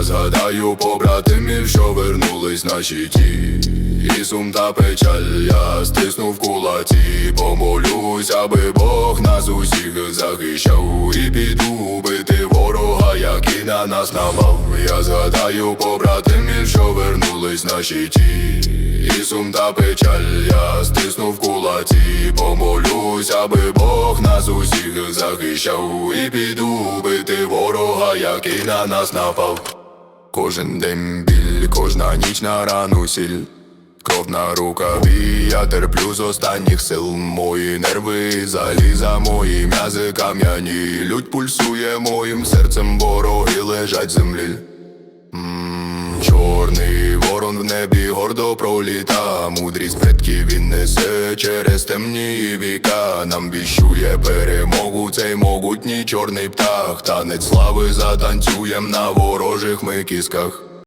Згадаю побратимів, що вернулись на щиті. І сум та печаль, я стиснув кулаці. Помолюсь, аби Бог нас усіх захищав. І піду бити ворога, який на нас напав. Я згадаю побратимів, що вернулись на щиті. І сум та печаль, я стиснув кулаці. Помолюсь, аби Бог нас усіх захищав. І піду бити ворога, який на нас напав Кожен день біль, кожна ніч на рану сіль. Кров на рукаві, я терплю з останніх сил. Мої нерви, заліза, мої м'язи кам'яні. Людь пульсує моїм серцем, вороги лежать землі. М, Чорний ворон в небі гордо проліта. Мудрість предків він несе через темні віка. Нам віщує перемогу цей могутній чорний птах. Танець слави затанцюєм на ворожих ми кісках